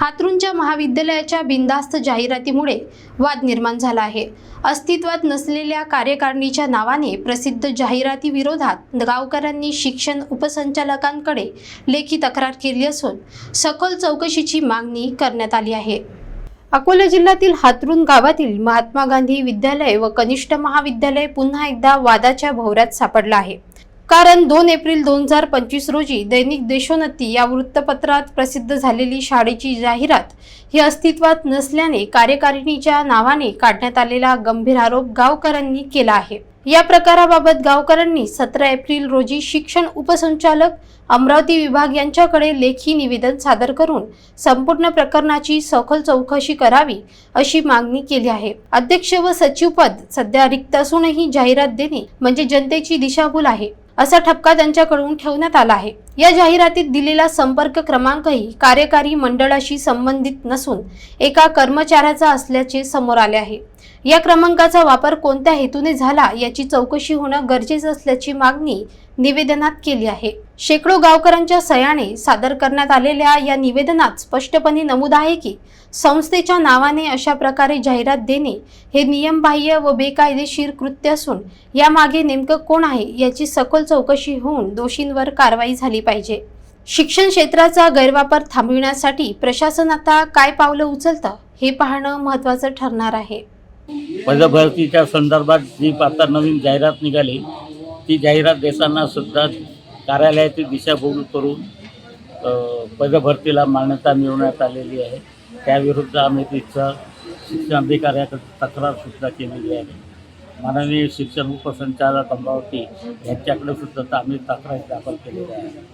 हातरूंच्या महाविद्यालयाच्या बिनधास्त जाहिरातीमुळे वाद निर्माण झाला आहे. अस्तित्वात नसलेल्या कार्यकारिणीच्या नावाने प्रसिद्ध जाहिराती विरोधात गावकऱ्यांनी शिक्षण उपसंचालकांकडे लेखी तक्रार केली असून सखोल चौकशीची मागणी करण्यात आली आहे. अकोला जिल्ह्यातील हातरून गावातील महात्मा गांधी विद्यालय व कनिष्ठ महाविद्यालय पुन्हा एकदा वादाच्या भोवऱ्यात सापडलं आहे. कारण दोन एप्रिल दोन हजार पंचवीस रोजी दैनिक देशोन्नती या वृत्तपत्रात प्रसिद्ध झालेली शाळेची जाहिरात ही अस्तित्वात नसल्याने कार्यकारिणीच्या नावाने काढण्यात आलेला गंभीर आरोप गावकऱ्यांनी केला आहे. या प्रकाराबाबत गावकऱ्यांनी सतरा एप्रिल रोजी शिक्षण उपसंचालक अमरावती विभाग यांच्याकडे लेखी निवेदन सादर करून संपूर्ण प्रकरणाची सखोल चौकशी करावी अशी मागणी केली आहे. अध्यक्ष व सचिव पद सध्या रिक्त असूनही जाहिरात देणे म्हणजे जनतेची दिशाभूल आहे असा ठपका त्यांच्याकडून ठेवण्यात आला आहे. या जाहिरातीत दिलेला संपर्क क्रमांकही कार्यकारी मंडळाशी संबंधित नसून एका कर्मचाऱ्याचा असल्याचे समोर आले आहे. या क्रमांकाचा वापर कोणत्या हेतूने झाला याची चौकशी होणं गरजेचं असल्याची मागणी निवेदनात केली आहे. शेकडो गावकऱ्यांच्या सह्याने सादर करण्यात आलेल्या या निवेदनात स्पष्टपणे नमूद आहे की संस्थेच्या नावाने अशा प्रकारे जाहिरात देणे हे नियमबाह्य व बेकायदेशीर कृत्य असून यामागे नेमकं कोण आहे याची सखोल चौकशी होऊन दोषींवर कारवाई झाली पाहिजे. शिक्षण क्षेत्राचा गैरवापर थांबविण्यासाठी प्रशासन आता काय पावलं उचलतं हे पाहणं महत्त्वाचं ठरणार आहे. पदभरतीच्या संदर्भात जी आता नवीन जाहिरात निघाली ती जाहिरात देताना सुद्धा कार्यालयाची दिशाभूल करून पदभरतीला मान्यता मिळवण्यात आलेली आहे. त्याविरुद्ध आम्ही तिचं शिक्षण अधिकाऱ्याकडे तक्रारसुद्धा केलेली आहे. माननीय शिक्षण उपसंचालक अमरावती यांच्याकडे सुद्धा आम्ही तक्रार दाखल केलेली आहे